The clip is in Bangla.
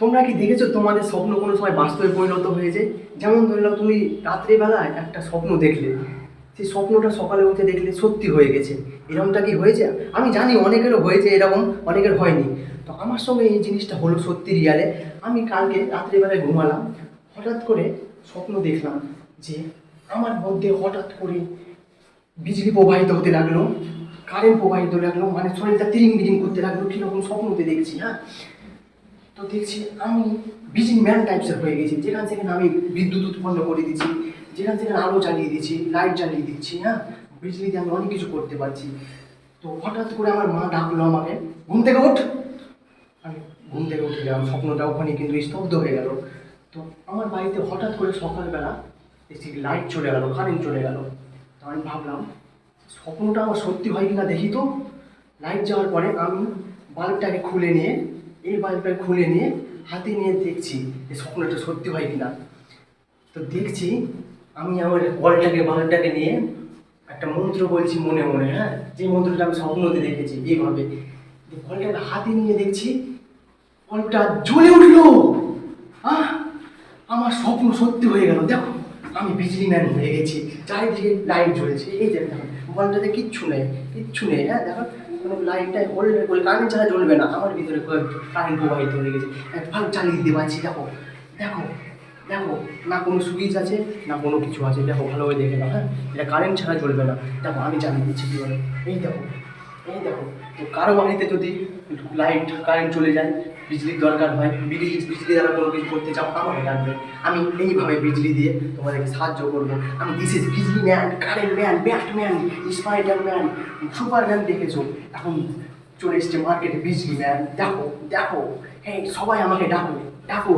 তোমরা কি দেখেছ তোমাদের স্বপ্ন কোনো সময় বাস্তবে পরিণত হয়েছে? যেমন ধরে নাও তুমি রাত্রিবেলায় একটা স্বপ্ন দেখলে, সেই স্বপ্নটা সকালে উঠে দেখলে সত্যি হয়ে গেছে। এরকমটা কি হয়েছে? আমি জানি অনেকেরও হয়েছে এরকম, অনেকের হয়নি। তো আমার সঙ্গে এই জিনিসটা হলো সত্যি রিয়ালে আমি কালকে রাত্রিবেলায় ঘুমালাম, হঠাৎ করে স্বপ্ন দেখলাম যে আমার মধ্যে হঠাৎ করে বিজলি প্রবাহিত হতে লাগল কারেন্ট প্রবাহিত লাগল মানে শরীরটা তিরিং বিরিং করতে লাগল, কীরকম স্বপ্নতে দেখছি হ্যাঁ? তো দেখছি আমি বিজিং ম্যান টাইপসের হয়ে গেছি। যেখান সেখানে আমি বিদ্যুৎ উৎপন্ন করে দিচ্ছি, যেখান সেখানে আলো জ্বালিয়ে দিচ্ছি লাইট জ্বালিয়ে দিচ্ছি হ্যাঁ? বিজলি দিয়ে আমি অনেক কিছু করতে পারছি। তো হঠাৎ করে আমার মা ডাকলো আমাকে, ঘুম থেকে উঠ! আমি ঘুম থেকে উঠে গেলাম, স্বপ্নটা ওখানে কিন্তু স্তব্ধ হয়ে গেল। তো আমার বাড়িতে হঠাৎ করে সকালবেলা দেখছি লাইট চলে গেল কারেন্ট চলে গেল। তো আমি ভাবলাম, স্বপ্নটা আমার সত্যি হয় কিনা দেখি তো। লাইট যাওয়ার পরে আমি বাল্বটাকে খুলে নিয়ে এই বাল্বটাকে খুলে নিয়ে হাতে নিয়ে দেখছি যে স্বপ্নটা সত্যি হয় কিনা। তো দেখছি আমি আমার বলটাকে, বাল্বটাকে নিয়ে একটা মন্ত্র বলছি মনে মনে হ্যাঁ? যে মন্ত্রটা আমি স্বপ্নতে দেখেছি এইভাবে। বলটাকে হাতে নিয়ে দেখছি, বলটা জ্বলে উঠল। আহ! আমার স্বপ্ন সত্যি হয়ে গেল। দেখো, আমি বিজলি ম্যান হয়ে গেছি। চারিদিকে লাইট জ্বলছে। এই যে বলটাতে কিচ্ছু নেই কিচ্ছু নেই হ্যাঁ? দেখো কোনো লাইটটাই বলবে বলে কারেন্ট ছাড়া জ্বলবে না। আমার ভিতরে কারেন্ট প্রবাহিত হয়ে গেছে। ভালো চালিয়ে দিতে পারছি, দেখো দেখো দেখো, না কোনো সুইচ আছে, না কোনো কিছু আছে। দেখো, ভালোভাবে দেখে না হ্যাঁ? এটা কারেন্ট ছাড়া চলবে না। দেখো, আমি জানিয়ে দিচ্ছি কী বলে এই দেখো এই দেখো, তো কারও বাড়িতে যদি লাইট কারেন্ট চলে যায়, বিজলির দরকার হয়, বিজলি বিজলি দ্বারা কোনো কিছু করতে চাও, আমাকে ডাকবে আমি এইভাবে বিজলি দিয়ে তোমাদেরকে সাহায্য করব। আমি this is bijli man current man Batman Spider Man Superman দেখেছ? এখন চলে এসছে মার্কেটে বিজলি ম্যান দেখো দেখো। হ্যাঁ সবাই আমাকে ডাকো ডাকো।